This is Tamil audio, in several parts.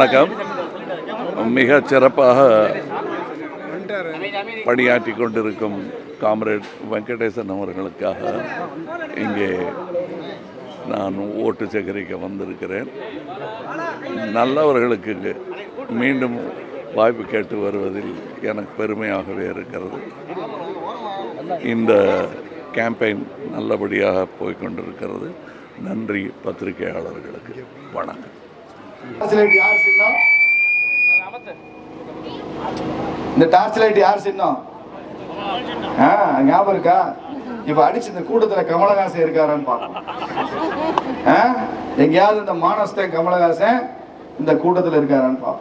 வணக்கம். மிக சிறப்பாக பணியாற்றி கொண்டிருக்கும் காம்ரேட் வெங்கடேசன் அவர்களுக்காக இங்கே நான் ஓட்டு சேகரிக்க வந்திருக்கிறேன். நல்லவர்களுக்கு மீண்டும் வாய்ப்பு கேட்டு வருவதில் எனக்கு பெருமையாகவே இருக்கிறது. இந்த கேம்பெயின் நல்லபடியாக போய்கொண்டிருக்கிறது நன்றி பத்திரிகையாளர்களுக்கு. வணக்கம். யார் சின்னம்? இந்த டார்ச் லைட் யார் சின்னம்? ஆ ஞாபகம் இருக்கா? இப்ப அடிச்சு இந்த கூட்டத்துல கமலஹாசன் இருக்காரான்னு பார்க்கணும். எங்கேயாவது இந்த மானஸ்தன் கமலஹாசன் இந்த கூட்டத்துல இருக்காரான்னு பார்ப்போம்.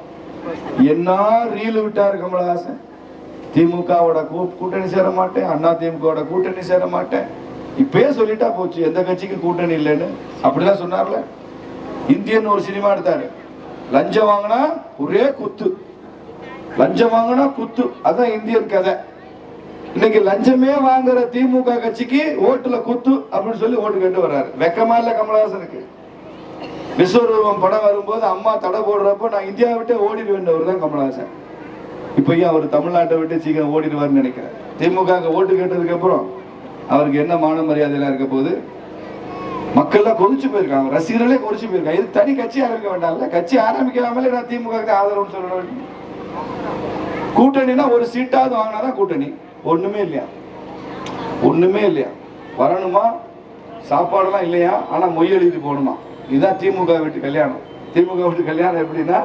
என்ன ரீல் விட்டாரு கமலஹாசன்? திமுகவோட கூ- கூட்டணி சேர மாட்டேன் அண்ணா திமுகவோட கூட்டணி சேர மாட்டேன். இப்பயே சொல்லிட்டா போச்சு எந்த கட்சிக்கு கூட்டணி இல்லைன்னு. அப்படிலாம் சொன்னார்ல. இந்தியன் ஒரு சினிமா எடுத்தாரு. லஞ்சம் வாங்கினா ஒரே குத்து. லஞ்சம் வாங்கினா குத்து. அதான் இந்தியன் கதை. இன்னைக்கு லஞ்சமே வாங்குற திமுக கட்சிக்கு ஓட்டுல குத்து அப்படின்னு சொல்லி ஓட்டு கேட்டு வர்றாரு. வெக்கமா இல்ல கமலஹாசனுக்கு? விஸ்வரூபம் படம் வரும்போது அம்மா தடை போடுறப்போ நான் இந்தியாவை விட்டு ஓடிடுவேன் தான் கமலஹாசன். இப்பயும் அவர் தமிழ்நாட்டை விட்டு சீக்கிரம் ஓடிடுவார்னு நினைக்கிறேன். திமுக ஓட்டு கேட்டதுக்கு அப்புறம் அவருக்கு என்ன மான மரியாதையெல்லாம் இருக்க போகுது? மக்கள்லாம் கொதிச்சு போயிருக்காங்க. ரசிகர்களே கொதிச்சு போயிருக்காங்க. இது தனி கட்சி ஆரம்பிக்க வேண்டாம்ல கட்சி ஆரம்பிக்காமலே நான் திமுக க்கு ஆதரவுன்னு சொல்ல கூட்டணினா ஒரு சீட்டாவது வாங்கினாதான் கூட்டணி. ஒண்ணுமே இல்லையா? ஒண்ணுமே இல்லையா? வரணுமா? சாப்பாடெல்லாம் இல்லையா? ஆனா மொய் எழுதி போகணுமா? இதுதான் திமுக வீட்டு கல்யாணம். திமுக வீட்டு கல்யாணம் எப்படின்னா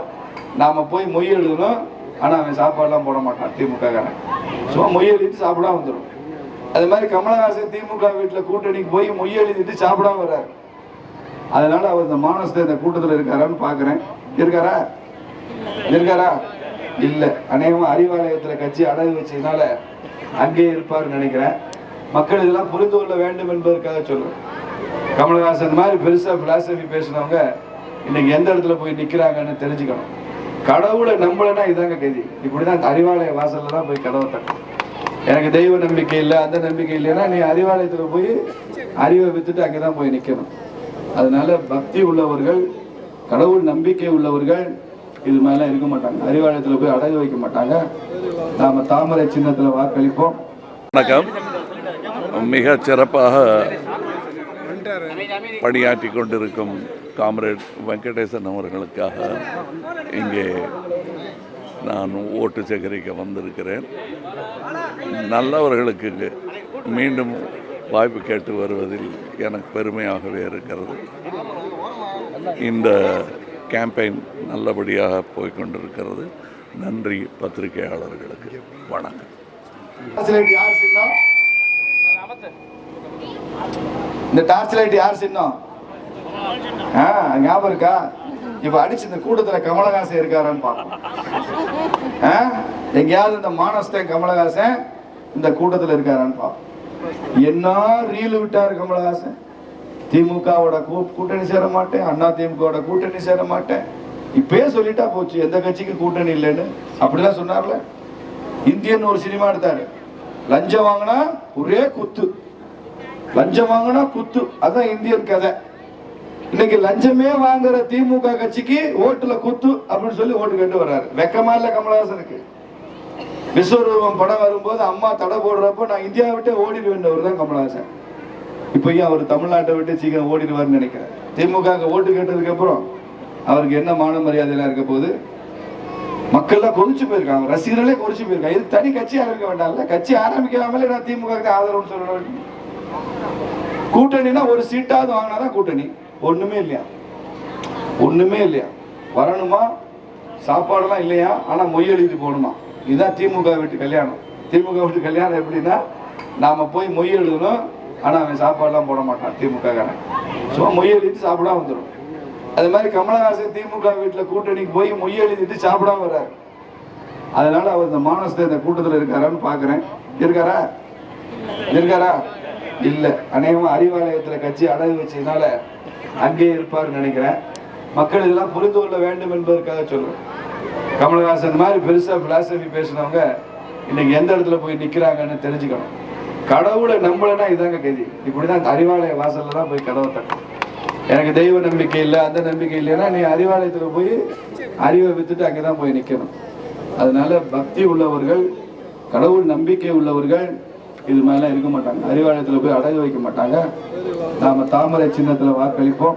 நாம போய் மொய் எழுதணும் ஆனா அவன் சாப்பாடுலாம் போட மாட்டான் திமுக காரன் சும்மா மொய் எழுதிட்டு சாப்பிடாம வந்துடும் அது மாதிரி கமலஹாசன் திமுக வீட்டில் கூட்டணிக்கு போய் மொய் எழுதிட்டு சாப்பிடாம வர்றாரு. அதனால அவர் இந்த மானசத்தை இந்த கூட்டத்தில் இருக்காரான்னு பார்க்குறேன் இருக்காரா? இருக்காரா? இல்லை. அநேகமாக அறிவாலயத்தில் கட்சி அடகு வச்சதுனால அங்கேயே இருப்பார்னு நினைக்கிறேன். மக்கள் இதெல்லாம் புரிந்து கொள்ள வேண்டும் என்பதற்காக சொல்கிறேன் கமலஹாசன் மாதிரி பெருசாக பிலாசபி பேசினவங்க இன்னைக்கு எந்த இடத்துல போய் நிற்கிறாங்கன்னு தெரிஞ்சுக்கணும். கடவுளை நம்பலைன்னா இதாங்க கதி. இப்படிதான் அறிவாலய வாசலில் தான் போய் கதவை தட்டணும். எனக்கு தெய்வ நம்பிக்கை இல்லை அந்த நம்பிக்கை இல்லைன்னா நீ அறிவாலயத்தில் போய் அறிவை வித்துட்டு அங்கதான் போய் நிற்கணும் அதனால பக்தி உள்ளவர்கள் கடவுள் நம்பிக்கை உள்ளவர்கள் இது மாதிரிலாம் இருக்க மாட்டாங்க. அறிவாலயத்தில் போய் அடகு வைக்க மாட்டாங்க. நாம தாமரை சின்னத்தில் வாக்களிப்போம். வணக்கம். மிக சிறப்பாக பணியாற்றி கொண்டிருக்கும் காம்ரேட் வெங்கடேசன் அவர்களுக்காக இங்கே நான் ஓட்டு சேகரிக்க வந்திருக்கிறேன். நல்லவர்களுக்கு மீண்டும் வாய்ப்பு கேட்டு வருவதில் எனக்கு பெருமையாகவே இருக்கிறது. இந்த கேம்பெயின் நல்லபடியாக போய்கொண்டிருக்கிறது. நன்றி பத்திரிகையாளர்களுக்கு. வணக்கம். யார் சின்னம்? இந்த டார்ச் லைட் யார் சின்னம்? ஆ ஞாபகம் இருக்கா? இப்ப அடிச்சு இந்த கூட்டத்துல கமலஹாசன் இருக்காரான்னு பார்க்கணும் ஆ? எங்கேயாவது இந்த மானஸ்தன் கமலஹாசன் இந்த கூட்டத்தில் இருக்காரான்னு பார்ப்போம் என்ன ரீல் விட்டார் கமலஹாசன்? திமுகவோட கூ- கூட்டணி சேர மாட்டேன் அண்ணா திமுகவோட கூட்டணி சேர மாட்டேன். இப்பயே சொல்லிட்டா போச்சு எந்த கட்சிக்கு கூட்டணி இல்லைன்னு. அப்படிலாம் சொன்னார்ல? இந்தியன் ஒரு சினிமா எடுத்தாரு. லஞ்சம் வாங்கினா ஒரே குத்து. லஞ்சம் வாங்கினா குத்து. அதான் இந்தியன் கதை. இன்னைக்கு லஞ்சமே வாங்குற திமுக கட்சிக்கு ஓட்டுல குத்து அப்படின்னு சொல்லி ஓட்டு கேட்டு வர்றாரு. வெக்கமா இல்ல கமலஹாசனுக்கு? விஸ்வரூபம் படம் வரும்போது அம்மா தடை போடுறப்போ நான் இந்தியாவை விட்டு ஓடிடுவேன் தான் கமலஹாசன். இப்பயும் அவர் தமிழ்நாட்டை விட்டு சீக்கிரம் ஓடிடுவார்னு நினைக்கிறேன். திமுக ஓட்டு கேட்டதுக்கு அப்புறம் அவருக்கு என்ன மான மரியாதையெல்லாம் இருக்க போது மக்கள்லாம் கொதிச்சு போயிருக்காங்க. ரசிகர்களே கொதிச்சு போயிருக்காங்க. இது தனி கட்சி ஆரம்பிக்க வேண்டாம்ல கட்சி ஆரம்பிக்காமலே நான் திமுக ஆதரவுன்னு சொல்லணும் கூட்டணினா ஒரு சீட்டாவது வாங்கினாதான் கூட்டணி. ஒண்ணுமே இல்லையா? ஒண்ணுமே இல்லையா? வரணுமா? சாப்பாடெல்லாம் இல்லையா? ஆனா மொய் எழுதிட்டு போகணுமா இதுதான் திமுக வீட்டு கல்யாணம். திமுக வீட்டு கல்யாணம் எப்படின்னா நாம போய் மொய் எழுதணும். ஆனா அவன் சாப்பாடுலாம் போட மாட்டான் திமுக காரன் சும்மா மொய் எழுதிட்டு சாப்பிடாம வந்துடும் அது மாதிரி கமலஹாசன் திமுக வீட்டுல கூட்டணிக்கு போய் மொய் எழுதிட்டு சாப்பிடாம வர்றாரு. அதனால அவர் இந்த மானசத்தை இந்த கூட்டத்துல இருக்காரான்னு பாக்குறேன். இருக்காரா? இருக்காரா? இல்ல. அநேகமா அறிவாலயத்துல கட்சி அடகு வச்சதுனால அங்கேயே இருப்பார்னு நினைக்கிறேன். மக்கள் இதெல்லாம் புரிந்து கொள்ள வேண்டும் என்பதற்காக சொல்றேன். கமலஹாசன் மாதிரி பெருசாக பிலாசபி பேசினவங்க இன்னைக்கு எந்த இடத்துல போய் நிற்கிறாங்கன்னு தெரிஞ்சுக்கணும். கடவுளை நம்பலைன்னா இதாங்க கதி. இப்படிதான் அறிவாலய வாசல்ல தான் போய் கடவுள் தட்டும் எனக்கு தெய்வ நம்பிக்கை இல்லை அந்த நம்பிக்கை இல்லைன்னா நீ அறிவாலயத்தில் போய் அறிவை வித்துட்டு அங்கே தான் போய் நிற்கணும் அதனால பக்தி உள்ளவர்கள் கடவுள் நம்பிக்கை உள்ளவர்கள் இது மாதிரிலாம் இருக்க மாட்டாங்க. அறிவாலயத்தில் போய் அடகு வைக்க மாட்டாங்க. நாம தாமரை சின்னத்தில் வாக்களிப்போம்.